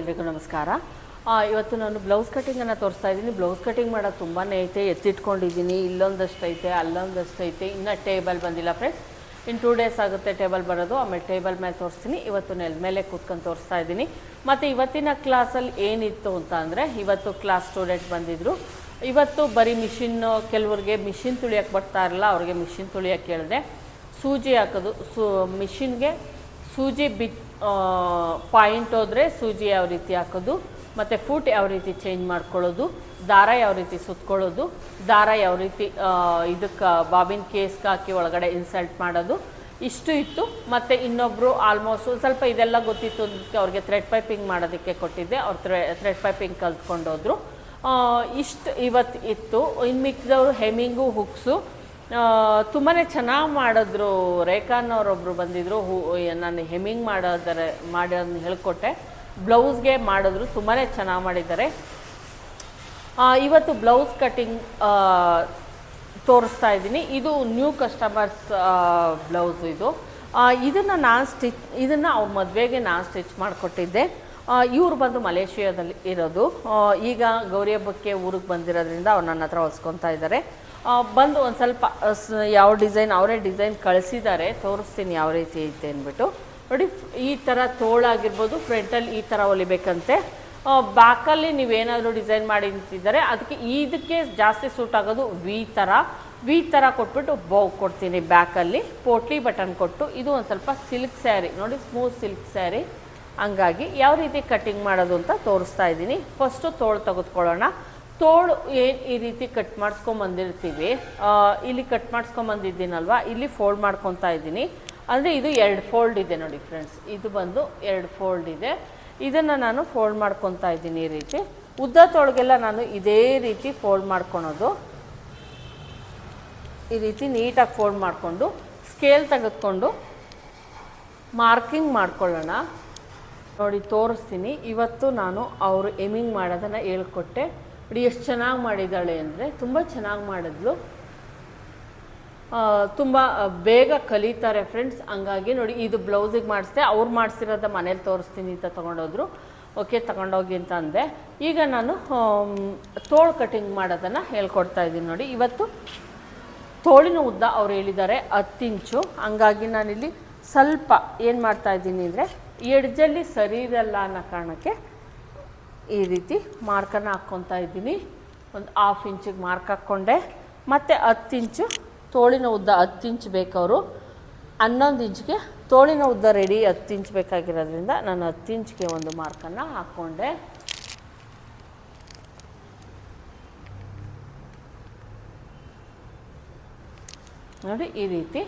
ಎಲ್ರಿಗೂ ನಮಸ್ಕಾರ. ಇವತ್ತು ನಾನು ಬ್ಲೌಸ್ ಕಟ್ಟಿಂಗನ್ನು ತೋರಿಸ್ತಾ ಇದ್ದೀನಿ. ಬ್ಲೌಸ್ ಕಟಿಂಗ್ ಮಾಡೋದು ತುಂಬಾ ಐತೆ. ಎತ್ತಿಟ್ಕೊಂಡಿದ್ದೀನಿ ಇಲ್ಲೊಂದಷ್ಟು ಐತೆ ಅಲ್ಲೊಂದಷ್ಟು ಐತೆ ಇನ್ನು ಟೇಬಲ್ ಬಂದಿಲ್ಲ ಫ್ರೆಂಡ್ಸ್ ಇನ್ನು ಟೂ ಡೇಸ್ ಆಗುತ್ತೆ ಟೇಬಲ್ ಬರೋದು. ಆಮೇಲೆ ಟೇಬಲ್ ಮೇಲೆ ತೋರಿಸ್ತೀನಿ. ಇವತ್ತು ನೆಲ ಮೇಲೆ ಕೂತ್ಕೊಂಡು ತೋರಿಸ್ತಾ ಇದ್ದೀನಿ. ಮತ್ತು ಇವತ್ತಿನ ಕ್ಲಾಸಲ್ಲಿ ಏನಿತ್ತು ಅಂತ ಅಂದರೆ, ಇವತ್ತು ಕ್ಲಾಸ್ ಸ್ಟೂಡೆಂಟ್ ಬಂದಿದ್ದರು ಇವತ್ತು ಬರೀ ಮಿಷಿನ್, ಕೆಲವ್ರಿಗೆ ಮಿಷಿನ್ ತುಳಿಯೋಕೆ ಬರ್ತಾ ಇರಲ್ಲ. ಅವ್ರಿಗೆ ಮಿಷಿನ್ ತುಳಿಯೋಕೆ ಹೇಳಿದೆ. ಸೂಜಿ ಹಾಕೋದು. ಸೂ, ಮಿಷಿನ್ಗೆ ಸೂಜಿ ಬಿತ್ ಪಾಯಿಂಟ್ ಹೋದರೆ ಸೂಜಿ ಯಾವ ರೀತಿ ಹಾಕೋದು, ಮತ್ತು ಫೂಟ್ ಯಾವ ರೀತಿ ಚೇಂಜ್ ಮಾಡ್ಕೊಳ್ಳೋದು, ದಾರ ಯಾವ ರೀತಿ ಸುತ್ಕೊಳ್ಳೋದು, ದಾರ ಯಾವ ರೀತಿ ಇದಕ್ಕೆ ಬಾಬಿನ್ ಕೇಸ್ಗೆ ಹಾಕಿ ಒಳಗಡೆ ಇನ್ಸಲ್ಟ್ ಮಾಡೋದು, ಇಷ್ಟು ಇತ್ತು. ಮತ್ತು ಇನ್ನೊಬ್ಬರು ಆಲ್ಮೋಸ್ಟ್ ಸ್ವಲ್ಪ ಇದೆಲ್ಲ ಗೊತ್ತಿತ್ತು ಅದಕ್ಕೆ ಅವ್ರಿಗೆ ಥ್ರೆಡ್ ಪೈಪಿಂಗ್ ಮಾಡೋದಕ್ಕೆ ಕೊಟ್ಟಿದ್ದೆ. ಅವ್ರು ಥ್ರೆ ಥ್ರೆಡ್ ಪೈಪಿಂಗ್ ಕಲ್ತ್ಕೊಂಡೋದ್ರು. ಇಷ್ಟು ಇವತ್ತು ಇತ್ತು. ಇನ್ನು ಮಿಕ್ಕಿದವರು ಹೆಮಿಂಗು ಹುಕ್ಸು ತುಂಬಾ ಚೆನ್ನಾಗಿ ಮಾಡಿದ್ರು. ರೇಖಾನವರೊಬ್ಬರು ಬಂದಿದ್ದರು ಹೂ ನಾನು ಹೆಮ್ಮಿಂಗ್ ಮಾಡೋದರ ಮಾಡೋದನ್ನ ಹೇಳ್ಕೊಟ್ಟೆ. ಬ್ಲೌಸ್ಗೆ ಮಾಡಿದ್ರು ತುಂಬಾ ಚೆನ್ನಾಗಿ ಮಾಡಿದ್ದಾರೆ. ಇವತ್ತು ಬ್ಲೌಸ್ ಕಟಿಂಗ್ ತೋರಿಸ್ತಾ ಇದ್ದೀನಿ. ಇದು ನ್ಯೂ ಕಸ್ಟಮರ್ಸ್ ಬ್ಲೌಸ್ ಇದು. ಇದನ್ನು ನಾನು ಸ್ಟಿಚ್, ಇದನ್ನು ಅವ್ರ ಮದುವೆಗೆ ನಾನು ಸ್ಟಿಚ್ ಮಾಡಿಕೊಟ್ಟಿದ್ದೆ. ಇವರು ಬಂದು ಮಲೇಷಿಯಾದಲ್ಲಿ ಇರೋದು. ಈಗ ಗೌರಿ ಹಬ್ಬಕ್ಕೆ ಊರಿಗೆ ಬಂದಿರೋದ್ರಿಂದ ಅವ್ರು ನನ್ನ ಹತ್ರ ಹೊಲ್ಸ್ಕೊತಾ ಇದ್ದಾರೆ. ಬಂದು ಒಂದು ಸ್ವಲ್ಪ ಯಾವ ಡಿಸೈನ್, ಅವರೇ ಡಿಸೈನ್ ಕಳಿಸಿದ್ದಾರೆ ತೋರಿಸ್ತೀನಿ ಯಾವ ರೀತಿ ಐತೆ ಅಂದ್ಬಿಟ್ಟು. ನೋಡಿ, ಈ ಥರ ತೋಳಾಗಿರ್ಬೋದು, ಫ್ರಂಟಲ್ಲಿ ಈ ಥರ ಹೊಲಿಬೇಕಂತೆ. ಬ್ಯಾಕಲ್ಲಿ ನೀವೇನಾದರೂ ಡಿಸೈನ್ ಮಾಡಿ ನಿಂತಿದ್ದಾರೆ ಅದಕ್ಕೆ ಇದಕ್ಕೆ ಜಾಸ್ತಿ ಸೂಟ್ ಆಗೋದು ವಿ ಥರ ವಿ ಥರ ಕೊಟ್ಬಿಟ್ಟು ಬೌ ಕೊಡ್ತೀನಿ ಬ್ಯಾಕಲ್ಲಿ ಪೋಟ್ಲಿ ಬಟನ್ ಕೊಟ್ಟು. ಇದು ಒಂದು ಸ್ವಲ್ಪ ಸಿಲ್ಕ್ ಸ್ಯಾರಿ ನೋಡಿ ಸ್ಮೂತ್ ಸಿಲ್ಕ್ ಸ್ಯಾರಿ ಹಂಗಾಗಿ ಯಾವ ರೀತಿ ಕಟ್ಟಿಂಗ್ ಮಾಡೋದು ಅಂತ ತೋರಿಸ್ತಾ ಇದ್ದೀನಿ. ಫಸ್ಟು ತೋಳು ತೆಗೆದುಕೊಳ್ಳೋಣ. ತೋಳು ಏನು ಈ ರೀತಿ ಕಟ್ ಮಾಡಿಸ್ಕೊಂಬಂದಿರ್ತೀವಿ ಇಲ್ಲಿ ಕಟ್ ಮಾಡಿಸ್ಕೊಂಬಂದಿದ್ದೀನಲ್ವ ಇಲ್ಲಿ ಫೋಲ್ಡ್ ಮಾಡ್ಕೊತಾ ಇದ್ದೀನಿ. ಅಂದರೆ ಇದು ಎರಡು ಫೋಲ್ಡ್ ಇದೆ ನೋಡಿ ಫ್ರೆಂಡ್ಸ್ ಇದು ಬಂದು ಎರಡು ಫೋಲ್ಡ್ ಇದೆ. ಇದನ್ನು ನಾನು ಫೋಲ್ಡ್ ಮಾಡ್ಕೊತಾ ಇದ್ದೀನಿ ಈ ರೀತಿ. ಉದ್ದ ತೋಳಿಗೆಲ್ಲ ನಾನು ಇದೇ ರೀತಿ ಫೋಲ್ಡ್ ಮಾಡ್ಕೊಳೋದು. ಈ ರೀತಿ ನೀಟಾಗಿ ಫೋಲ್ಡ್ ಮಾಡಿಕೊಂಡು ಸ್ಕೇಲ್ ತೆಗೆದುಕೊಂಡು ಮಾರ್ಕಿಂಗ್ ಮಾಡ್ಕೊಳ್ಳೋಣ. ನೋಡಿ ತೋರಿಸ್ತೀನಿ, ಇವತ್ತು ನಾನು ಅವರು ಎಮಿಂಗ್ ಮಾಡೋದನ್ನು ಹೇಳ್ಕೊಟ್ಟೆ. ನೋಡಿ ಎಷ್ಟು ಚೆನ್ನಾಗಿ ಮಾಡಿದ್ದಾಳೆ ಅಂದರೆ ತುಂಬ ಚೆನ್ನಾಗಿ ಮಾಡಿದ್ಲು. ತುಂಬ ಬೇಗ ಕಲಿತಾರೆ ಫ್ರೆಂಡ್ಸ್ ಹಂಗಾಗಿ ನೋಡಿ ಇದು ಬ್ಲೌಸಿಗೆ ಮಾಡಿಸ್ದೆ. ಅವ್ರು ಮಾಡಿಸಿರೋದ ಮನೇಲಿ ತೋರಿಸ್ತೀನಿ ಅಂತ ತೊಗೊಂಡೋದ್ರು. ಓಕೆ ತಗೊಂಡೋಗಿ ಅಂತ ಅಂದೆ. ಈಗ ನಾನು ತೋಳು ಕಟಿಂಗ್ ಮಾಡೋದನ್ನು ಹೇಳ್ಕೊಡ್ತಾ ಇದ್ದೀನಿ ನೋಡಿ. ಇವತ್ತು ತೋಳಿನ ಉದ್ದ ಅವ್ರು ಹೇಳಿದ್ದಾರೆ ಹತ್ತು ಇಂಚು. ಹಂಗಾಗಿ ನಾನಿಲ್ಲಿ ಸ್ವಲ್ಪ ಏನು ಮಾಡ್ತಾ ಇದ್ದೀನಿ ಅಂದರೆ ಎಡ್ಜಲ್ಲಿ ಸರಿ ಇರಲ್ಲ ಅನ್ನೋ ಕಾರಣಕ್ಕೆ ಈ ರೀತಿ ಮಾರ್ಕನ್ನು ಹಾಕ್ಕೊತಾ ಇದ್ದೀನಿ. ಒಂದು ಹಾಫ್ ಇಂಚಿಗೆ ಮಾರ್ಕ್ ಹಾಕ್ಕೊಂಡೆ. ಮತ್ತು ಹತ್ತು ಇಂಚು ತೋಳಿನ ಉದ್ದ ಹತ್ತು ಇಂಚು ಬೇಕವರು. ಹನ್ನೊಂದು ಇಂಚ್ಗೆ ತೋಳಿನ ಉದ್ದ ರೆಡಿ ಹತ್ತು ಇಂಚ್ ಬೇಕಾಗಿರೋದ್ರಿಂದ ನಾನು ಹತ್ತು ಇಂಚ್ಗೆ ಒಂದು ಮಾರ್ಕನ್ನು ಹಾಕ್ಕೊಂಡೆ. ನೋಡಿ ಈ ರೀತಿ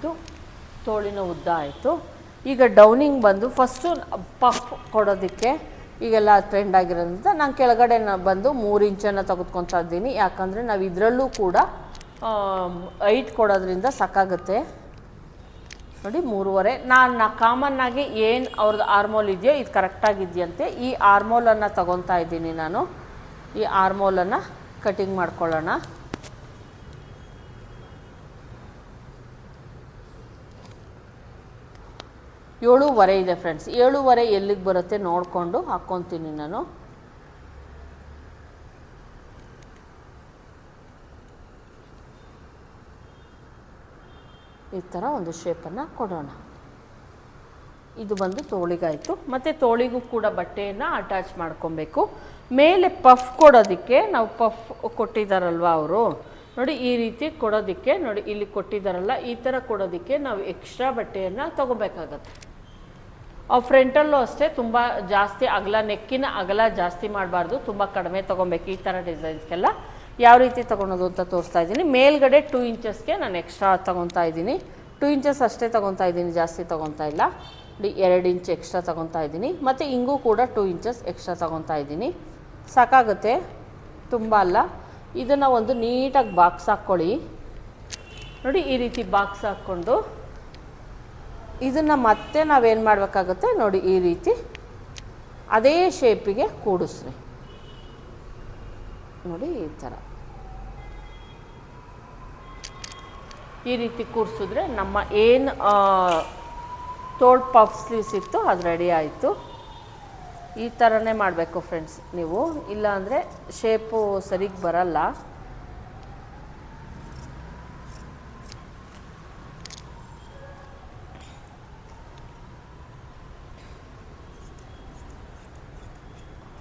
ಇದು ತೋಳಿನ ಉದ್ದ ಆಯಿತು. ಈಗ ಡೌನಿಂಗ್ ಬಂದು ಫಸ್ಟು ಪಫ್ ಕೊಡೋದಕ್ಕೆ ಈಗೆಲ್ಲ ಟ್ರೆಂಡ್ ಆಗಿರೋದ್ರಿಂದ ನಾನು ಕೆಳಗಡೆ ಬಂದು ಮೂರು ಇಂಚನ್ನು ತೆಗೆದುಕೊತಾ ಇದ್ದೀನಿ. ಯಾಕಂದರೆ ನಾವು ಇದರಲ್ಲೂ ಕೂಡ ಐಟ್ ಕೊಡೋದ್ರಿಂದ ಸಾಕಾಗುತ್ತೆ. ನೋಡಿ, ಮೂರುವರೆ. ನಾನು ಕಾಮನ್ನಾಗಿ ಏನು ಅವ್ರದ್ದು ಆರ್ಮೋಲ್ ಇದೆಯೋ ಇದು ಕರೆಕ್ಟಾಗಿದೆಯಂತೆ ಈ ಆರ್ಮೋಲನ್ನು ತಗೊತಾ ಇದ್ದೀನಿ ನಾನು. ಈ ಆರ್ಮೋಲನ್ನು ಕಟಿಂಗ್ ಮಾಡ್ಕೊಳ್ಳೋಣ. ಏಳೂವರೆ ಇದೆ ಫ್ರೆಂಡ್ಸ್ ಏಳೂವರೆ ಎಲ್ಲಿಗೆ ಬರುತ್ತೆ ನೋಡಿಕೊಂಡು ಹಾಕ್ಕೊತೀನಿ ನಾನು. ಈ ಥರ ಒಂದು ಶೇಪನ್ನು ಕೊಡೋಣ. ಇದು ಬಂದು ತೋಳಿಗಾಯಿತು. ಮತ್ತು ತೋಳಿಗೂ ಕೂಡ ಬಟ್ಟೆಯನ್ನು ಅಟ್ಯಾಚ್ ಮಾಡ್ಕೊಬೇಕು. ಮೇಲೆ ಪಫ್ ಕೊಡೋದಕ್ಕೆ ನಾವು ಪಫ್ ಕೊಟ್ಟಿದ್ದಾರಲ್ವ ಅವರು? ನೋಡಿ, ಈ ರೀತಿ ಕೊಡೋದಕ್ಕೆ ನೋಡಿ, ಇಲ್ಲಿ ಕೊಟ್ಟಿದ್ದಾರಲ್ಲ ಈ ಥರ ಕೊಡೋದಕ್ಕೆ ನಾವು ಎಕ್ಸ್ಟ್ರಾ ಬಟ್ಟೆಯನ್ನು ತೊಗೋಬೇಕಾಗತ್ತೆ. ಫ್ರಂಟಲ್ಲೂ ಅಷ್ಟೇ, ತುಂಬ ಜಾಸ್ತಿ ಅಗಲ, ನೆಕ್ಕಿನ ಅಗಲ ಜಾಸ್ತಿ ಮಾಡಬಾರ್ದು, ತುಂಬ ಕಡಿಮೆ ತೊಗೊಬೇಕು ಈ ಥರ ಡಿಸೈನ್ಸ್ಗೆಲ್ಲ ಯಾವ ರೀತಿ ತೊಗೊಳೋದು ಅಂತ ತೋರಿಸ್ತಾ ಇದ್ದೀನಿ. ಮೇಲ್ಗಡೆ ಟೂ ಇಂಚಸ್ಗೆ ನಾನು ಎಕ್ಸ್ಟ್ರಾ ತೊಗೊತಾ ಇದ್ದೀನಿ. ಟೂ ಇಂಚಸ್ ಅಷ್ಟೇ ತೊಗೊತಾ ಇದ್ದೀನಿ, ಜಾಸ್ತಿ ತೊಗೊತಾ ಇಲ್ಲ. ಎರಡು ಇಂಚ್ ಎಕ್ಸ್ಟ್ರಾ ತೊಗೊತಾ ಇದ್ದೀನಿ. ಮತ್ತು ಹಿಂಗೂ ಕೂಡ ಟೂ ಇಂಚಸ್ ಎಕ್ಸ್ಟ್ರಾ ತೊಗೊತಾ ಇದ್ದೀನಿ. ಸಾಕಾಗುತ್ತೆ, ತುಂಬ ಅಲ್ಲ. ಇದನ್ನು ಒಂದು ನೀಟಾಗಿ ಬಾಕ್ಸ್ ಹಾಕ್ಕೊಳ್ಳಿ. ನೋಡಿ, ಈ ರೀತಿ ಬಾಕ್ಸ್ ಹಾಕ್ಕೊಂಡು ಇದನ್ನು ಮತ್ತೆ ನಾವೇನು ಮಾಡಬೇಕಾಗುತ್ತೆ? ನೋಡಿ, ಈ ರೀತಿ ಅದೇ ಶೇಪಿಗೆ ಕೂಡಿಸ್ರಿ. ನೋಡಿ, ಈ ಥರ ಈ ರೀತಿ ಕೂಡಿಸಿದ್ರೆ ನಮ್ಮ ಏನು ತೋಳ್ ಪಫ್ ಸ್ಲೀವ್ಸ್ ಇತ್ತು ಅದು ರೆಡಿ ಆಯಿತು. ಈ ಥರನೇ ಮಾಡಬೇಕು ಫ್ರೆಂಡ್ಸ್ ನೀವು. ಇಲ್ಲಾಂದರೆ ಶೇಪು ಸರಿಗೆ ಬರಲ್ಲ.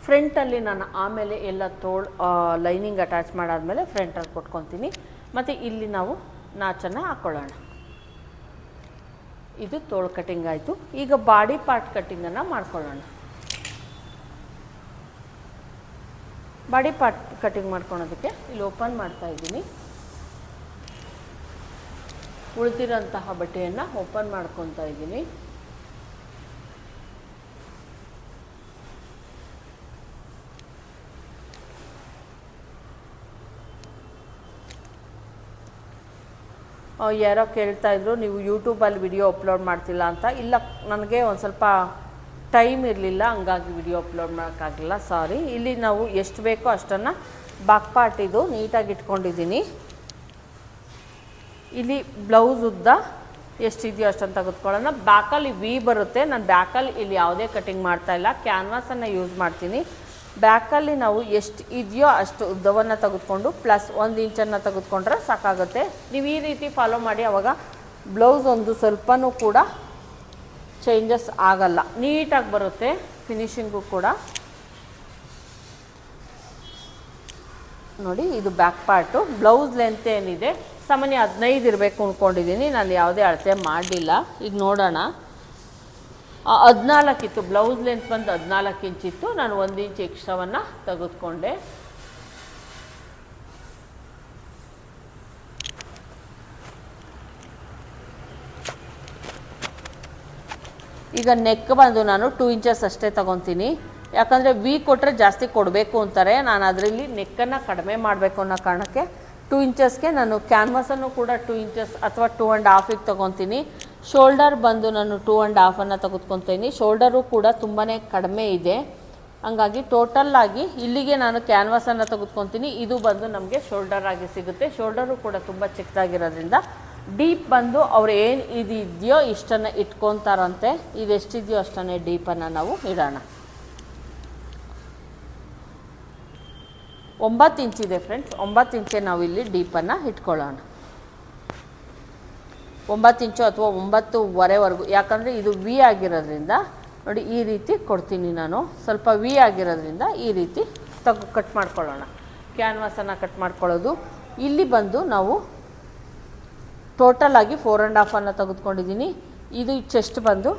ಫ್ರಂಟಲ್ಲಿ ನಾನು ಆಮೇಲೆ ಎಲ್ಲ ತೋಳ್ ಲೈನಿಂಗ್ ಅಟ್ಯಾಚ್ ಮಾಡಾದಮೇಲೆ ಫ್ರಂಟಲ್ಲಿ ಕೊಟ್ಕೊತೀನಿ. ಮತ್ತು ಇಲ್ಲಿ ನಾವು ನಾಚನ್ನು ಹಾಕ್ಕೊಳ್ಳೋಣ ಇದು ತೋಳು ಕಟಿಂಗ್ ಆಯಿತು. ಈಗ ಬಾಡಿ ಪಾರ್ಟ್ ಕಟ್ಟಿಂಗನ್ನು ಮಾಡ್ಕೊಳ್ಳೋಣ. ಬಾಡಿ ಪಾರ್ಟ್ ಕಟಿಂಗ್ ಮಾಡ್ಕೊಳೋದಕ್ಕೆ ಇಲ್ಲಿ ಓಪನ್ ಮಾಡ್ತಾ ಇದ್ದೀನಿ. ಉಳಿದಿರೋಂತಹ ಬಟ್ಟೆಯನ್ನು ಓಪನ್ ಮಾಡ್ಕೊತಾ ಇದ್ದೀನಿ. ಯಾರೋ ಕೇಳ್ತಾ ಇದ್ರು, ನೀವು ಯೂಟ್ಯೂಬಲ್ಲಿ ವಿಡಿಯೋ ಅಪ್ಲೋಡ್ ಮಾಡ್ತಿಲ್ಲ ಅಂತ. ಇಲ್ಲ, ನನಗೆ ಒಂದು ಸ್ವಲ್ಪ ಟೈಮ್ ಇರಲಿಲ್ಲ, ಹಂಗಾಗಿ ವಿಡಿಯೋ ಅಪ್ಲೋಡ್ ಮಾಡೋಕ್ಕಾಗಲಿಲ್ಲ ಸಾರಿ ಇಲ್ಲಿ ನಾವು ಎಷ್ಟು ಬೇಕೋ ಅಷ್ಟನ್ನು ಬಾಕ್ ಪಾರ್ಟ್ ಇದು ನೀಟಾಗಿ ಇಟ್ಕೊಂಡಿದ್ದೀನಿ. ಇಲ್ಲಿ ಬ್ಲೌಸ್ ಉದ್ದ ಎಷ್ಟಿದೆಯೋ ಅಷ್ಟನ್ನು ತೆಗೆದುಕೊಳ್ಳೋಣ. ಬ್ಯಾಕಲ್ಲಿ ವಿ ಬರುತ್ತೆ, ನಾನು ಬ್ಯಾಕಲ್ಲಿ ಇಲ್ಲಿ ಯಾವುದೇ ಕಟಿಂಗ್ ಮಾಡ್ತಾ ಇಲ್ಲ. ಕ್ಯಾನ್ವಾಸನ್ನು ಯೂಸ್ ಮಾಡ್ತೀನಿ. ಬ್ಯಾಕಲ್ಲಿ ನಾವು ಎಷ್ಟು ಇದೆಯೋ ಅಷ್ಟು ಉದ್ದವನ್ನು ತೆಗೆದುಕೊಂಡು ಪ್ಲಸ್ ಒಂದು ಇಂಚನ್ನು ತೆಗೆದುಕೊಂಡ್ರೆ ಸಾಕಾಗುತ್ತೆ. ನೀವು ಈ ರೀತಿ ಫಾಲೋ ಮಾಡಿ, ಅವಾಗ ಬ್ಲೌಸ್ ಒಂದು ಸ್ವಲ್ಪನೂ ಕೂಡ ಚೇಂಜಸ್ ಆಗಲ್ಲ. ನೀಟಾಗಿ ಬರುತ್ತೆ ಫಿನಿಶಿಂಗು ಕೂಡ. ನೋಡಿ, ಇದು ಬ್ಯಾಕ್ ಪಾರ್ಟು ಬ್ಲೌಸ್ ಲೆಂತ್ ಏನಿದೆ? ಸಾಮಾನ್ಯ ಹದಿನೈದು ಇರಬೇಕು ಅಂದ್ಕೊಂಡಿದ್ದೀನಿ ನಾನು ಯಾವುದೇ ಅಳತೆ ಮಾಡಲಿಲ್ಲ ಈಗ ನೋಡೋಣ. ಹದಿನಾಲ್ಕಿತ್ತು ಬ್ಲೌಸ್ ಲೆಂತ್ ಬಂದು ಹದಿನಾಲ್ಕು ಇಂಚಿತ್ತು ನಾನು ಒಂದು ಇಂಚ್ ಎಕ್ಸ್ಟ್ರಾವನ್ನು ತೆಗೆದುಕೊಂಡೆ. ಈಗ ನೆಕ್ ಬಂದು ನಾನು ಟೂ ಇಂಚಸ್ ಅಷ್ಟೇ ತಗೊತೀನಿ. ಯಾಕಂದರೆ ವಿ ಕೊಟ್ಟರೆ ಜಾಸ್ತಿ ಕೊಡಬೇಕು ಅಂತಾರೆ. ನಾನು ಅದರಲ್ಲಿ ನೆಕ್ಕನ್ನು ಕಡಿಮೆ ಮಾಡಬೇಕು ಅನ್ನೋ ಕಾರಣಕ್ಕೆ ಟೂ ಇಂಚಸ್ಗೆ ನಾನು ಕ್ಯಾನ್ವಸನ್ನು ಕೂಡ ಟೂ ಇಂಚಸ್ ಅಥವಾ ಟೂ ಆ್ಯಂಡ್ ಹಾಫಿಗೆ ತೊಗೊತೀನಿ. ಶೋಲ್ಡರ್ ಬಂದು ನಾನು ಟೂ ಆ್ಯಂಡ್ ಹಾಫನ್ನು ತೆಗೆದುಕೊತೀನಿ ಶೋಲ್ಡರು ಕೂಡ ತುಂಬಾ ಕಡಿಮೆ ಇದೆ. ಹಂಗಾಗಿ ಟೋಟಲ್ ಆಗಿ ಇಲ್ಲಿಗೆ ನಾನು ಕ್ಯಾನ್ವಾಸನ್ನು ತೆಗೆದುಕೊತೀನಿ. ಇದು ಬಂದು ನಮಗೆ ಶೋಲ್ಡರ್ ಆಗಿ ಸಿಗುತ್ತೆ. ಶೋಲ್ಡರು ಕೂಡ ತುಂಬ ಚಿಕ್ಕದಾಗಿರೋದ್ರಿಂದ ಡೀಪ್ ಬಂದು ಅವ್ರು ಏನು ಇದು ಇದೆಯೋ ಇಷ್ಟನ್ನು ಇಟ್ಕೊತಾರಂತೆ. ಇದು ಎಷ್ಟಿದೆಯೋ ಅಷ್ಟನ್ನೇ ಡೀಪನ್ನು ನಾವು ಇಡೋಣ. ಒಂಬತ್ತು ಇಂಚಿದೆ ಫ್ರೆಂಡ್ಸ್. ಒಂಬತ್ತು ಇಂಚೆ ನಾವು ಇಲ್ಲಿ ಡೀಪನ್ನು ಇಟ್ಕೊಳ್ಳೋಣ. ಒಂಬತ್ತು ಇಂಚು ಅಥವಾ ಒಂಬತ್ತುವರೆವರೆಗೂ, ಯಾಕಂದರೆ ಇದು ವಿ ಆಗಿರೋದ್ರಿಂದ, ನೋಡಿ ಈ ರೀತಿ ಕೊಡ್ತೀನಿ ನಾನು. ಸ್ವಲ್ಪ ವಿ ಆಗಿರೋದ್ರಿಂದ ಈ ರೀತಿ ತಗ್ ಕಟ್ ಮಾಡ್ಕೊಳ್ಳೋಣ. ಕ್ಯಾನ್ವಾಸನ್ನು ಕಟ್ ಮಾಡ್ಕೊಳ್ಳೋದು. ಇಲ್ಲಿ ಬಂದು ನಾವು ಟೋಟಲ್ ಆಗಿ ಫೋರ್ ಆ್ಯಂಡ್ ಹಾಫನ್ನು ತೆಗೆದುಕೊಂಡಿದ್ದೀನಿ. ಇದು ಚೆಸ್ಟ್ ಬಂದು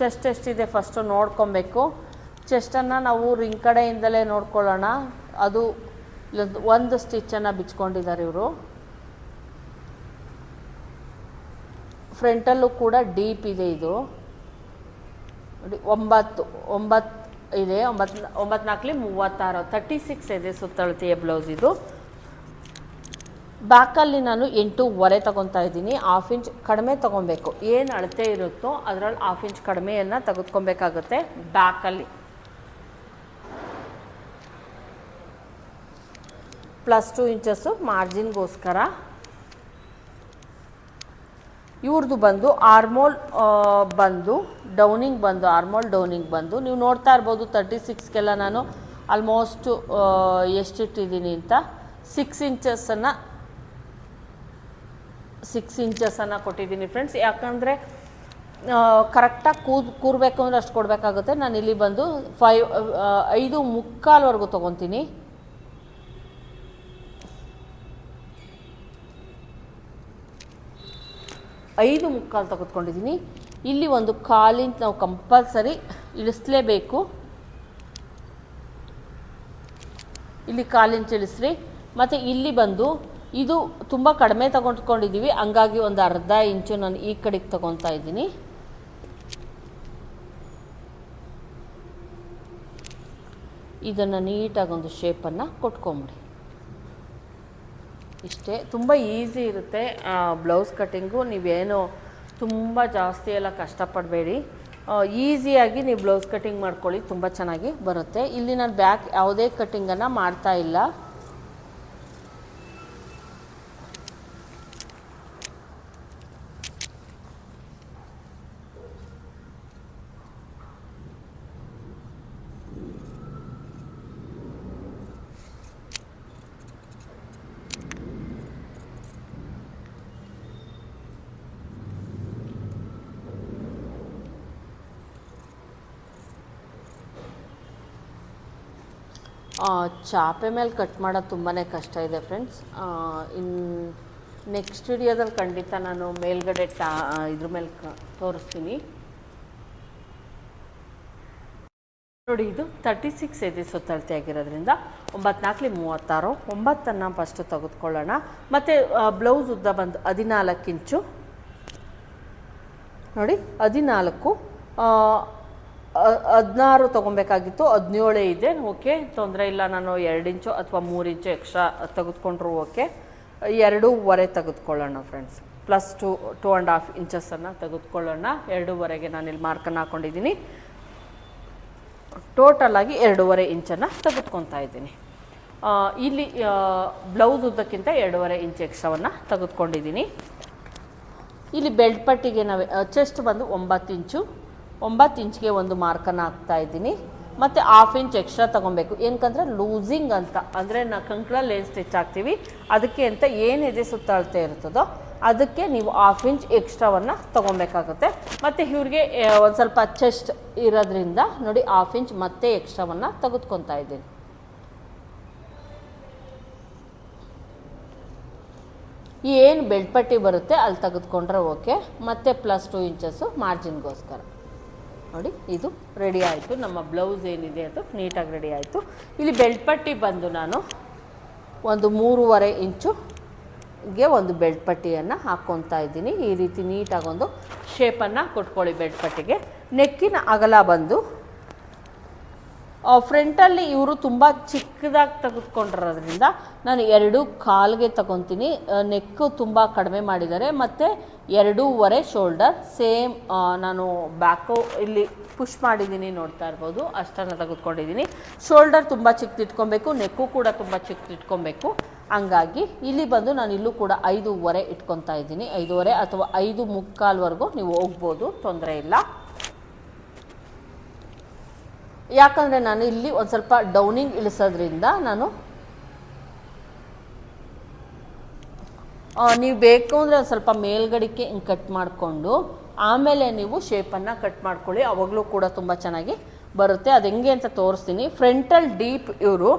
ಚೆಸ್ಟ್ ಎಷ್ಟಿದೆ ಫಸ್ಟು ನೋಡ್ಕೊಬೇಕು. ಚೆಸ್ಟನ್ನು ನಾವು ರಿಂಗ್ ಕಡೆಯಿಂದಲೇ ನೋಡ್ಕೊಳ್ಳೋಣ. ಅದು ಒಂದು ಸ್ಟಿಚ್ಚನ್ನು ಬಿಚ್ಕೊಂಡಿದ್ದಾರೆ ಇವರು. ಫ್ರಂಟಲ್ಲೂ ಕೂಡ ಡೀಪ್ ಇದೆ ಇದು. ನೋಡಿ, ಒಂಬತ್ತು ಒಂಬತ್ತು ಇದೆ ಒಂಬತ್ತು ಒಂಬತ್ತು ನಾಲ್ಕಲಿ ಮೂವತ್ತಾರು ತರ್ಟಿ ಸಿಕ್ಸ್ ಇದೆ ಸುತ್ತಳತೆಯ ಬ್ಲೌಸ್ ಇದು. ಬ್ಯಾಕಲ್ಲಿ ನಾನು ಎಂಟೂವರೆ ತೊಗೊತಾ ಇದ್ದೀನಿ ಹಾಫ್ ಇಂಚ್ ಕಡಿಮೆ ತೊಗೊಬೇಕು. ಏನು ಅಳತೆ ಇರುತ್ತೋ ಅದರಲ್ಲಿ ಹಾಫ್ ಇಂಚ್ ಕಡಿಮೆಯನ್ನು ತೆಗೆದುಕೊಬೇಕಾಗುತ್ತೆ ಬ್ಯಾಕಲ್ಲಿ ಪ್ಲಸ್ ಟು ಇಂಚಸ್ಸು ಮಾರ್ಜಿನ್ಗೋಸ್ಕರ ಇವ್ರದ್ದು ಬಂದು ಆರ್ಮೋಲ್ ಬಂದು, ಡೌನಿಂಗ್ ಬಂದು, ಆರ್ಮೋಲ್ ಡೌನಿಂಗ್ ಬಂದು. ನೀವು ನೋಡ್ತಾ ಇರ್ಬೋದು ತರ್ಟಿ ಸಿಕ್ಸ್ಗೆಲ್ಲ ನಾನು ಆಲ್ಮೋಸ್ಟು ಎಷ್ಟಿಟ್ಟಿದ್ದೀನಿ ಅಂತ. ಸಿಕ್ಸ್ ಇಂಚಸ್ಸನ್ನು ಸಿಕ್ಸ್ ಇಂಚಸನ್ನು ಕೊಟ್ಟಿದ್ದೀನಿ ಫ್ರೆಂಡ್ಸ್ ಯಾಕಂದರೆ ಕರೆಕ್ಟಾಗಿ ಕೂದ್, ಕೂರಬೇಕು ಅಂದರೆ ಅಷ್ಟು ಕೊಡಬೇಕಾಗುತ್ತೆ. ನಾನು ಇಲ್ಲಿ ಬಂದು ಫೈವ್ ಐದು ಮುಕ್ಕಾಲ್ವರೆಗೂ ತೊಗೊತೀನಿ. ಐದು ಮುಕ್ಕಾಲು ತೆಗೆದುಕೊಂಡಿದ್ದೀನಿ. ಇಲ್ಲಿ ಒಂದು ಕಾಲಿಂದ ನಾವು ಕಂಪಲ್ಸರಿ ಇಳಿಸಲೇಬೇಕು. ಇಲ್ಲಿ ಕಾಲಿಂಚ್ ಇಳಿಸ್ರಿ. ಮತ್ತು ಇಲ್ಲಿ ಬಂದು ಇದು ತುಂಬ ಕಡಿಮೆ ತಗೊಂಡ್ಕೊಂಡಿದ್ದೀವಿ ಹಂಗಾಗಿ ಒಂದು ಅರ್ಧ ಇಂಚು ನಾನು ಈ ಕಡೆಗೆ ತಗೊತಾ ಇದ್ದೀನಿ. ಇದನ್ನು ನೀಟಾಗಿ ಒಂದು ಶೇಪನ್ನು ಕೊಟ್ಕೊಂಬಿಡಿ. ಇಷ್ಟೇ. ತುಂಬ ಈಸಿ ಇರುತ್ತೆ. ಬ್ಲೌಸ್ ಕಟ್ಟಿಂಗು ನೀವೇನು ತುಂಬ ಜಾಸ್ತಿ ಎಲ್ಲ ಕಷ್ಟಪಡಬೇಡಿ. ಈಸಿಯಾಗಿ ನೀವು ಬ್ಲೌಸ್ ಕಟ್ಟಿಂಗ್ ಮಾಡ್ಕೊಳ್ಳಿ. ತುಂಬ ಚೆನ್ನಾಗಿ ಬರುತ್ತೆ. ಇಲ್ಲಿ ನಾನು ಬ್ಯಾಕ್ ಯಾವುದೇ ಕಟ್ಟಿಂಗನ್ನು ಮಾಡ್ತಾ ಇಲ್ಲ. ಚಾಪೆ ಮೇಲೆ ಕಟ್ ಮಾಡೋದು ತುಂಬಾ ಕಷ್ಟ ಇದೆ ಫ್ರೆಂಡ್ಸ್ ಇನ್ನು ನೆಕ್ಸ್ಟ್ ವಿಡಿಯೋದಲ್ಲಿ ಖಂಡಿತ ನಾನು ಮೇಲ್ಗಡೆ ಟಾ ಇದ್ರ ಮೇಲೆ ತೋರಿಸ್ತೀನಿ. ನೋಡಿ, ಇದು ತರ್ಟಿ ಸಿಕ್ಸ್ ಇದೆ ಸುತ್ತಳತೆ ಆಗಿರೋದ್ರಿಂದ ಒಂಬತ್ನಾಲ್ಕಲಿ ಮೂವತ್ತಾರು, ಒಂಬತ್ತನ್ನು ಫಸ್ಟು ತೆಗೆದುಕೊಳ್ಳೋಣ. ಮತ್ತು ಬ್ಲೌಸ್ ಉದ್ದ ಬಂದು ಹದಿನಾಲ್ಕು ಇಂಚು ನೋಡಿ, ಹದಿನಾಲ್ಕು ಹದಿನಾರು ತೊಗೊಬೇಕಾಗಿತ್ತು, ಹದಿನೇಳೇ ಇದೆ ಓಕೆ ತೊಂದರೆ ಇಲ್ಲ, ನಾನು ಎರಡು ಇಂಚು ಅಥವಾ ಮೂರು ಇಂಚು ಎಕ್ಸ್ಟ್ರಾ ತೆಗೆದುಕೊಂಡ್ರು ಓಕೆ ಎರಡೂವರೆ ತೆಗೆದುಕೊಳ್ಳೋಣ friends plus two two and half ಇಂಚಸನ್ನು ತೆಗೆದುಕೊಳ್ಳೋಣ. ಎರಡೂವರೆಗೆ ನಾನು ಇಲ್ಲಿ ಮಾರ್ಕನ್ನು ಹಾಕ್ಕೊಂಡಿದ್ದೀನಿ ಟೋಟಲ್ ಆಗಿ ಎರಡೂವರೆ ಇಂಚನ್ನು ತೆಗೆದುಕೊತಾ ಇದ್ದೀನಿ. ಇಲ್ಲಿ ಬ್ಲೌಸ್ ಉದ್ದಕ್ಕಿಂತ ಎರಡೂವರೆ ಇಂಚ್ ಎಕ್ಸ್ಟ್ರಾವನ್ನು ತೆಗೆದುಕೊಂಡಿದ್ದೀನಿ ಇಲ್ಲಿ ಬೆಲ್ಟ್ ಪಟ್ಟಿಗೆ ನಾವು ಚೆಸ್ಟ್ ಬಂದು ಒಂಬತ್ತು ಇಂಚು ಒಂಬತ್ತು ಇಂಚ್ಗೆ ಒಂದು ಮಾರ್ಕನ್ನು ಹಾಕ್ತಾ ಇದ್ದೀನಿ. ಮತ್ತು ಹಾಫ್ ಇಂಚ್ ಎಕ್ಸ್ಟ್ರಾ ತೊಗೊಬೇಕು. ಏನಕ್ಕಂದ್ರೆ ಲೂಸಿಂಗ್ ಅಂತ. ಅಂದರೆ ನಾ ಕಂಕಳ ಏನು ಸ್ಟಿಚ್ ಹಾಕ್ತೀವಿ. ಅದಕ್ಕೆ ಅಂತ ಏನಿದೆ ಸುತ್ತಾಳ್ತೆ ಇರ್ತದೋ ಅದಕ್ಕೆ ನೀವು ಹಾಫ್ ಇಂಚ್ ಎಕ್ಸ್ಟ್ರಾವನ್ನು ತೊಗೊಬೇಕಾಗುತ್ತೆ. ಮತ್ತು ಇವ್ರಿಗೆ ಒಂದು ಸ್ವಲ್ಪ ಚೆಸ್ಟ್ ಇರೋದ್ರಿಂದ ನೋಡಿ ಹಾಫ್ ಇಂಚ್ ಮತ್ತೆ ಎಕ್ಸ್ಟ್ರಾವನ್ನು ತೆಗೆದುಕೊತಾ ಇದ್ದೀನಿ. ಏನು ಬೆಳ್ಪಟ್ಟಿ ಪಟ್ಟಿ ಬರುತ್ತೆ ಅಲ್ಲಿ ತೆಗೆದುಕೊಂಡ್ರೆ ಓಕೆ ಮತ್ತು ಪ್ಲಸ್ ಟೂ ಇಂಚಸ್ಸು ಮಾರ್ಜಿನ್ಗೋಸ್ಕರ ನೋಡಿ, ಇದು ರೆಡಿ ಆಯಿತು. ನಮ್ಮ ಬ್ಲೌಸ್ ಏನಿದೆ ಅದು ನೀಟಾಗಿ ರೆಡಿ ಆಯಿತು. ಇಲ್ಲಿ ಬೆಲ್ಟ್ ಪಟ್ಟಿ ಬಂದು ನಾನು ಒಂದು ಮೂರುವರೆ ಇಂಚುಗೆ ಒಂದು ಬೆಲ್ಟ್ ಪಟ್ಟಿಯನ್ನು ಹಾಕ್ಕೊತಾ ಇದ್ದೀನಿ. ಈ ರೀತಿ ನೀಟಾಗಿ ಒಂದು ಶೇಪನ್ನು ಕೊಟ್ಕೊಳ್ಳಿ ಬೆಲ್ಟ್ ಪಟ್ಟಿಗೆ. ನೆಕ್ಕಿನ ಅಗಲ ಬಂದು ಫ್ರಂಟಲ್ಲಿ ಇವರು ತುಂಬ ಚಿಕ್ಕದಾಗಿ ತೆಗೆದುಕೊಂಡಿರೋದ್ರಿಂದ ನಾನು ಎರಡು ಕಾಲ್ಗೆ ತಗೊತೀನಿ. ನೆಕ್ಕು ತುಂಬ ಕಡಿಮೆ ಮಾಡಿದ್ದಾರೆ. ಮತ್ತು ಎರಡೂವರೆ ಶೋಲ್ಡರ್ ಸೇಮ್ ನಾನು ಬ್ಯಾಕು ಇಲ್ಲಿ ಪುಷ್ ಮಾಡಿದ್ದೀನಿ ನೋಡ್ತಾ ಇರ್ಬೋದು. ಅಷ್ಟನ್ನು ತೆಗೆದುಕೊಂಡಿದ್ದೀನಿ. ಶೋಲ್ಡರ್ ತುಂಬ ಚಿಕ್ಕದಿಟ್ಕೊಬೇಕು ನೆಕ್ಕು ಕೂಡ ತುಂಬ ಚಿಕ್ಕದಿಟ್ಕೊಬೇಕು ಹಂಗಾಗಿ ಇಲ್ಲಿ ಬಂದು ನಾನು ಇಲ್ಲೂ ಕೂಡ ಐದೂವರೆ ಇಟ್ಕೊತಾ ಇದ್ದೀನಿ. ಐದೂವರೆ ಅಥವಾ ಐದು ಮುಕ್ಕಾಲ್ವರೆಗೂ ನೀವು ಹೋಗ್ಬೋದು. ತೊಂದರೆ ಇಲ್ಲ. ಯಾಕಂದರೆ ನಾನು ಇಲ್ಲಿ ಒಂದು ಸ್ವಲ್ಪ ಡೌನಿಂಗ್ ಇಳಿಸೋದ್ರಿಂದ ನಾನು ನೀವು ಬೇಕು ಅಂದರೆ ಒಂದು ಸ್ವಲ್ಪ ಮೇಲ್ಗಡಿಕೆ ಹಿಂಗೆ ಕಟ್ ಮಾಡಿಕೊಂಡು, ಆಮೇಲೆ ನೀವು ಶೇಪನ್ನು ಕಟ್ ಮಾಡ್ಕೊಳ್ಳಿ. ಅವಾಗಲೂ ಕೂಡ ತುಂಬ ಚೆನ್ನಾಗಿ ಬರುತ್ತೆ. ಅದು ಹೆಂಗೆ ಅಂತ ತೋರಿಸ್ತೀನಿ. ಫ್ರಂಟಲ್ ಡೀಪ್ ಇವರು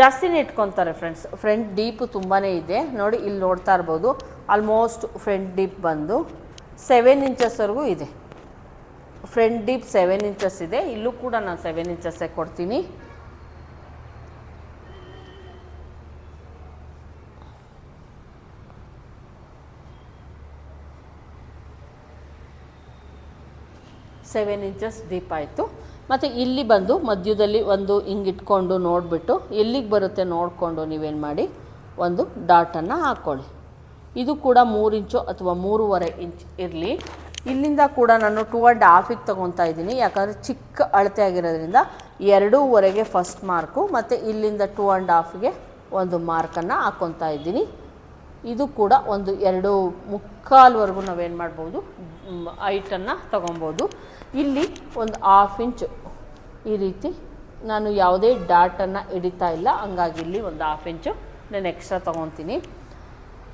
ಜಾಸ್ತಿನೇ ಇಟ್ಕೊತಾರೆ ಫ್ರೆಂಡ್ಸ್ ಫ್ರಂಟ್ ಡೀಪ್ ತುಂಬಾ ಇದೆ. ನೋಡಿ, ಇಲ್ಲಿ ನೋಡ್ತಾ ಇರ್ಬೋದು. ಆಲ್ಮೋಸ್ಟ್ ಫ್ರಂಟ್ ಡೀಪ್ ಬಂದು ಸೆವೆನ್ ಇಂಚಸ್ವರೆಗೂ ಇದೆ. ಫ್ರಂಟ್ ಡೀಪ್ ಸೆವೆನ್ ಇಂಚಸ್ ಇದೆ. ಇಲ್ಲೂ ಕೂಡ ನಾನು ಸೆವೆನ್ ಇಂಚಸ್ಸೇ ಕೊಡ್ತೀನಿ. ಸೆವೆನ್ ಇಂಚಸ್ ಡೀಪ್ ಆಯಿತು. ಮತ್ತು ಇಲ್ಲಿ ಬಂದು ಮಧ್ಯದಲ್ಲಿ ಒಂದು ಹಿಂಗೆ ಇಟ್ಕೊಂಡು ನೋಡಿಬಿಟ್ಟು, ಎಲ್ಲಿಗೆ ಬರುತ್ತೆ ನೋಡಿಕೊಂಡು ನೀವೇನು ಮಾಡಿ, ಒಂದು ಡಾಟನ್ನು ಹಾಕ್ಕೊಳ್ಳಿ ಇದು ಕೂಡ ಮೂರು ಇಂಚು ಅಥವಾ ಮೂರುವರೆ ಇಂಚ್ ಇರಲಿ. ಇಲ್ಲಿಂದ ಕೂಡ ನಾನು ಟೂ ಆ್ಯಂಡ್ ಹಾಫಿಗೆ ತೊಗೊತಾ ಇದ್ದೀನಿ. ಯಾಕಂದರೆ ಚಿಕ್ಕ ಅಳತೆ ಆಗಿರೋದ್ರಿಂದ ಎರಡೂವರೆಗೆ ಫಸ್ಟ್ ಮಾರ್ಕು ಮತ್ತು ಇಲ್ಲಿಂದ ಟೂ ಆ್ಯಂಡ್ ಹಾಫ್ಗೆ ಒಂದು ಮಾರ್ಕನ್ನು ಹಾಕ್ಕೊತಾ ಇದ್ದೀನಿ. ಇದು ಕೂಡ ಒಂದು ಎರಡು ಮುಕ್ಕಾಲ್ವರೆಗೂ ನಾವೇನು ಮಾಡ್ಬೋದು? ಐಟನ್ನು ತೊಗೊಬೋದು. ಇಲ್ಲಿ ಒಂದು ಹಾಫ್ ಇಂಚು ಈ ರೀತಿ ನಾನು ಯಾವುದೇ ಡಾಟನ್ನು ಹಿಡಿತಾ ಇಲ್ಲ. ಹಂಗಾಗಿ ಇಲ್ಲಿ ಒಂದು ಹಾಫ್ ಇಂಚು ನಾನು ಎಕ್ಸ್ಟ್ರಾ ತೊಗೊತೀನಿ.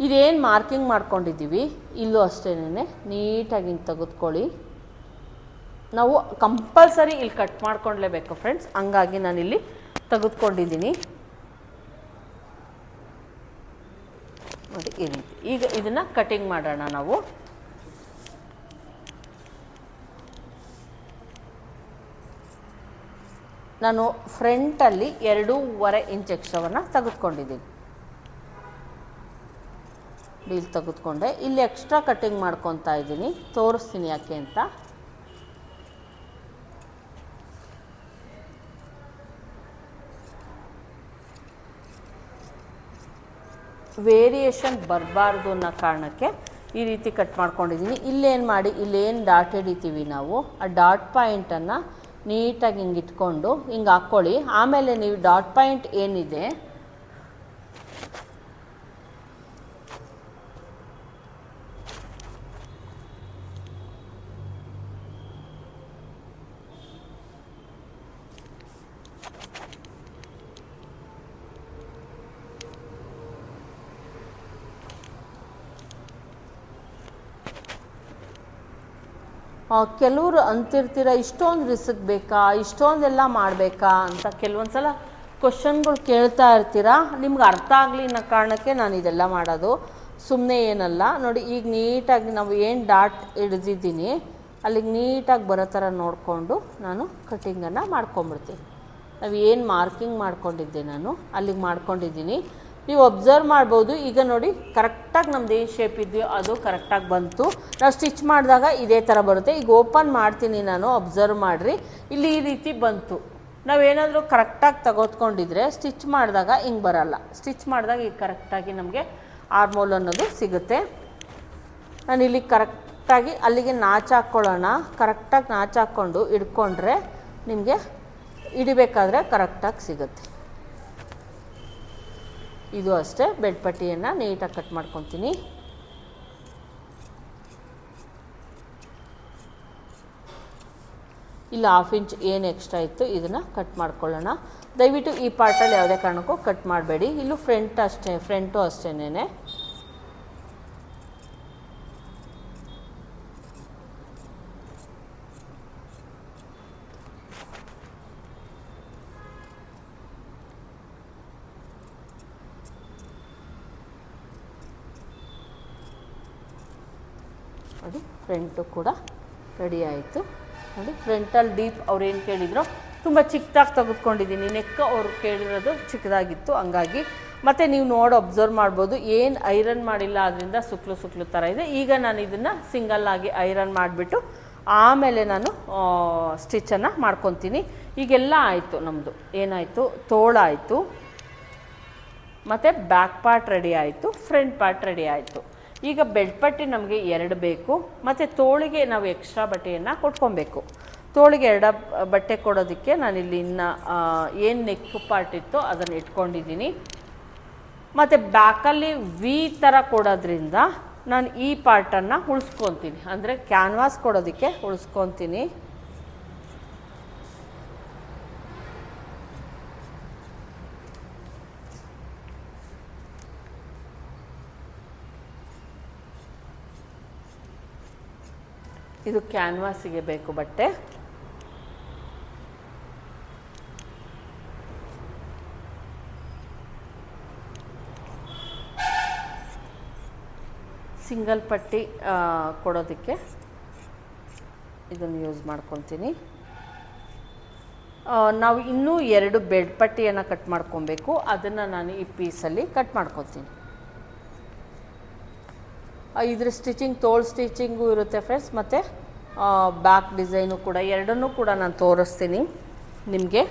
ಇದೇನು ಮಾರ್ಕಿಂಗ್ ಮಾಡ್ಕೊಂಡಿದ್ದೀವಿ? ಇಲ್ಲೂ ಅಷ್ಟೇನೆ ನೀಟಾಗಿ ಹಿಂಗೆ ತೆಗೆದುಕೊಳ್ಳಿ. ನಾವು ಕಂಪಲ್ಸರಿ ಇಲ್ಲಿ ಕಟ್ ಮಾಡ್ಕೊಳ್ಲೇಬೇಕು ಫ್ರೆಂಡ್ಸ್ ಹಂಗಾಗಿ ನಾನಿಲ್ಲಿ ತೆಗೆದುಕೊಂಡಿದ್ದೀನಿ. ನೋಡಿ, ಈ ಈಗ ಇದನ್ನು ಕಟಿಂಗ್ ಮಾಡೋಣ ನಾವು. ನಾನು ಫ್ರಂಟಲ್ಲಿ ಎರಡೂವರೆ ಇಂಚ್ ಎಕ್ಸ್ಟ್ರಾವನ್ನು ತೆಗೆದುಕೊಂಡಿದ್ದೀನಿ. ಡೀಲ್ ತೆಗೆದುಕೊಂಡೆ. ಇಲ್ಲಿ ಎಕ್ಸ್ಟ್ರಾ ಕಟ್ಟಿಂಗ್ ಮಾಡ್ಕೊತಾ ಇದ್ದೀನಿ. ತೋರಿಸ್ತೀನಿ ಯಾಕೆ ಅಂತ. ವೇರಿಯೇಷನ್ ಬರಬಾರ್ದು ಅನ್ನೋ ಕಾರಣಕ್ಕೆ ಈ ರೀತಿ ಕಟ್ ಮಾಡ್ಕೊಂಡಿದ್ದೀನಿ. ಇಲ್ಲೇನು ಮಾಡಿ, ಇಲ್ಲೇನು ಡಾಟ್ ಹಿಡಿತೀವಿ ನಾವು. ಆ ಡಾಟ್ ಪಾಯಿಂಟನ್ನು ನೀಟಾಗಿ ಹಿಂಗೆ ಇಟ್ಕೊಂಡು ಹಿಂಗೆ ಹಾಕ್ಕೊಳ್ಳಿ. ಆಮೇಲೆ ನೀವು ಡಾಟ್ ಪಾಯಿಂಟ್ ಏನಿದೆ ಕೆಲವರು ಅಂತಿರ್ತೀರ, ಇಷ್ಟೊಂದು ರಿಸ್ಕ್ ಬೇಕಾ, ಇಷ್ಟೊಂದೆಲ್ಲ ಮಾಡಬೇಕಾ ಅಂತ ಕೆಲವೊಂದು ಸಲ ಕ್ವಶನ್ಗಳು ಕೇಳ್ತಾ ಇರ್ತೀರಾ? ನಿಮ್ಗೆ ಅರ್ಥ ಆಗಲಿ ಅನ್ನೋ ಕಾರಣಕ್ಕೆ ನಾನು ಇದೆಲ್ಲ ಮಾಡೋದು. ಸುಮ್ಮನೆ ಏನಲ್ಲ, ನೋಡಿ ಈಗ ನೀಟಾಗಿ ನಾವು ಏನು ಡಾಟ್ ಹಿಡಿದಿದ್ದೀನಿ, ಅಲ್ಲಿಗೆ ನೀಟಾಗಿ ಬರೋ ಥರ ನೋಡಿಕೊಂಡು ನಾನು ಕಟ್ಟಿಂಗನ್ನು ಮಾಡ್ಕೊಂಬಿಡ್ತೀನಿ. ನಾವು ಏನು ಮಾರ್ಕಿಂಗ್ ಮಾಡ್ಕೊಂಡಿದ್ದೆ ನಾನು, ಅಲ್ಲಿಗೆ ಮಾಡ್ಕೊಂಡಿದ್ದೀನಿ. ನೀವು ಒಬ್ಸರ್ವ್ ಮಾಡ್ಬೋದು. ಈಗ ನೋಡಿ ಕರೆಕ್ಟಾಗಿ ನಮ್ದು ಏನು ಶೇಪ್ ಇದೆಯೋ ಅದು ಕರೆಕ್ಟಾಗಿ ಬಂತು. ನಾವು ಸ್ಟಿಚ್ ಮಾಡಿದಾಗ ಇದೇ ಥರ ಬರುತ್ತೆ. ಈಗ ಓಪನ್ ಮಾಡ್ತೀನಿ ನಾನು ಒಬ್ಸರ್ವ್ ಮಾಡಿರಿ. ಇಲ್ಲಿ ಈ ರೀತಿ ಬಂತು. ನಾವೇನಾದರೂ ಕರೆಕ್ಟಾಗಿ ತೆಗೆದುಕೊಂಡಿದ್ರೆ ಸ್ಟಿಚ್ ಮಾಡಿದಾಗ ಹಿಂಗೆ ಬರಲ್ಲ. ಸ್ಟಿಚ್ ಮಾಡಿದಾಗ ಈಗ ಕರೆಕ್ಟಾಗಿ ನಮಗೆ ಆರ್ಮೋಲ್ ಅನ್ನೋದು ಸಿಗುತ್ತೆ. ನಾನು ಇಲ್ಲಿ ಕರೆಕ್ಟಾಗಿ ಅಲ್ಲಿಗೆ ನಾಚ್ ಹಾಕ್ಕೊಳ್ಳೋಣ ಕರೆಕ್ಟಾಗಿ ನಾಚ್ ಹಾಕ್ಕೊಂಡು ಹಿಡ್ಕೊಂಡ್ರೆ ನಿಮಗೆ ಹಿಡಿಬೇಕಾದ್ರೆ ಕರೆಕ್ಟಾಗಿ ಸಿಗುತ್ತೆ. ಇದು ಅಷ್ಟೇ, ಬೆಡ್ ಪಟ್ಟಿಯನ್ನು ನೀಟಾಗಿ ಕಟ್ ಮಾಡ್ಕೊತೀನಿ. ಇಲ್ಲ ಹಾಫ್ ಇಂಚ್ ಏನು ಎಕ್ಸ್ಟ್ರಾ ಇತ್ತು, ಇದನ್ನು ಕಟ್ ಮಾಡ್ಕೊಳ್ಳೋಣ. ದಯವಿಟ್ಟು ಈ ಪಾರ್ಟಲ್ಲಿ ಯಾವುದೇ ಕಾರಣಕ್ಕೂ ಕಟ್ ಮಾಡಬೇಡಿ. ಇಲ್ಲೂ ಫ್ರಂಟ್ ಅಷ್ಟೇ ಫ್ರಂಟು ಅಷ್ಟೇನೆ ನೋಡಿ ಕೂಡ ರೆಡಿ ಆಯಿತು. ನೋಡಿ ಫ್ರಂಟಲ್ಲಿ ಡೀಪ್ ಅವ್ರು ಏನು ಕೇಳಿದ್ರು? ತುಂಬ ಚಿಕ್ಕದಾಗಿ ತೆಗೆದುಕೊಂಡಿದ್ದೀನಿ. ನೆಕ್ಕ ಅವ್ರು ಕೇಳಿರೋದು ಚಿಕ್ಕದಾಗಿತ್ತು, ಹಂಗಾಗಿ. ಮತ್ತು ನೀವು ನೋಡಿ ಅಬ್ಸರ್ವ್ ಮಾಡ್ಬೋದು. ಏನು ಐರನ್ ಮಾಡಿಲ್ಲ ಅದರಿಂದ ಸುಕ್ಲು ಸುಕ್ಲು ಥರ ಇದೆ. ಈಗ ನಾನು ಇದನ್ನು ಸಿಂಗಲ್ ಆಗಿ ಐರನ್ ಮಾಡಿಬಿಟ್ಟು ಆಮೇಲೆ ನಾನು ಸ್ಟಿಚ್ಚನ್ನು ಮಾಡ್ಕೊತೀನಿ. ಈಗೆಲ್ಲ ಆಯಿತು ನಮ್ಮದು ಏನಾಯಿತು? ತೋಳಾಯಿತು ಮತ್ತು ಬ್ಯಾಕ್ ಪಾರ್ಟ್ ರೆಡಿ ಆಯಿತು ಫ್ರಂಟ್ ಪಾರ್ಟ್ ರೆಡಿ ಆಯಿತು. ಈಗ ಬೆಡ್ ಪಟ್ಟಿ ನಮಗೆ ಎರಡು ಬೇಕು, ಮತ್ತು ತೋಳಿಗೆ ನಾವು ಎಕ್ಸ್ಟ್ರಾ ಬಟ್ಟೆಯನ್ನು ಕೊಟ್ಕೊಬೇಕು. ತೋಳಿಗೆ ಎರಡ ಬಟ್ಟೆ ಕೊಡೋದಕ್ಕೆ ನಾನಿಲ್ಲಿ ಇನ್ನು ಏನು ನೆಕ್ ಪಾರ್ಟ್ ಇತ್ತೋ ಅದನ್ನು ಇಟ್ಕೊಂಡಿದ್ದೀನಿ. ಮತ್ತು ಬ್ಯಾಕಲ್ಲಿ ವಿ ಥರ ಕೊಡೋದ್ರಿಂದ ನಾನು ಈ ಪಾರ್ಟನ್ನು ಉಳಿಸ್ಕೊತೀನಿ. ಅಂದರೆ ಕ್ಯಾನ್ವಾಸ್ ಕೊಡೋದಕ್ಕೆ ಉಳಿಸ್ಕೊತೀನಿ. ಇದು ಕ್ಯಾನ್ವಾಸಿಗೆ ಬೇಕು ಬಟ್ಟೆ. ಸಿಂಗಲ್ ಪಟ್ಟಿ ಕೊಡೋದಕ್ಕೆ ಇದನ್ನು ಯೂಸ್ ಮಾಡ್ಕೊತೀನಿ. ನಾವು ಇನ್ನೂ ಎರಡು ಬೆಡ್ ಪಟ್ಟಿಯನ್ನು ಕಟ್ ಮಾಡ್ಕೊಬೇಕು. ಅದನ್ನು ನಾನು ಈ ಪೀಸಲ್ಲಿ ಕಟ್ ಮಾಡ್ಕೊತೀನಿ. ಇದ್ರ ಸ್ಟಿಚಿಂಗ್ ತೋಳು ಸ್ಟಿಚಿಂಗು ಇರುತ್ತೆ ಫ್ರೆಂಡ್ಸ್ ಮತ್ತು ಬ್ಯಾಕ್ ಡಿಸೈನು ಕೂಡ, ಎರಡನ್ನೂ ಕೂಡ ನಾನು ತೋರಿಸ್ತೀನಿ ನಿಮಗೆ.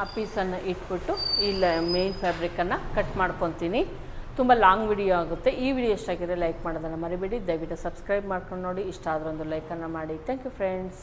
ಆ ಪೀಸನ್ನು ಇಟ್ಬಿಟ್ಟು ಇಲ್ಲ ಮೇನ್ ಫ್ಯಾಬ್ರಿಕ್ಕನ್ನು ಕಟ್ ಮಾಡ್ಕೊತೀನಿ. ತುಂಬ ಲಾಂಗ್ ವಿಡಿಯೋ ಆಗುತ್ತೆ. ಈ ವಿಡಿಯೋ ಇಷ್ಟ ಆಗಿದ್ರೆ ಲೈಕ್ ಮಾಡೋದನ್ನು ಮರಿಬೇಡಿ. ದಯವಿಟ್ಟು ಸಬ್ಸ್ಕ್ರೈಬ್ ಮಾಡ್ಕೊಂಡು ನೋಡಿ. ಇಷ್ಟ ಆದ್ರೆ ಒಂದು ಲೈಕನ್ನು ಮಾಡಿ. Thank you friends